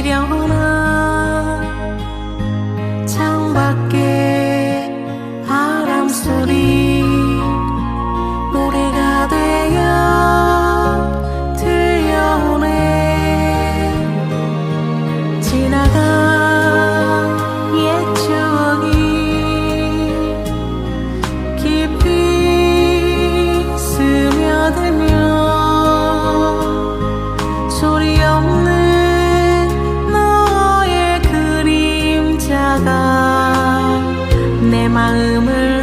시려나 창밖에 바람 소리 노래가 되어 들려오네. 지나간 옛 추억이 깊이 스며들며 소리 없는 마음을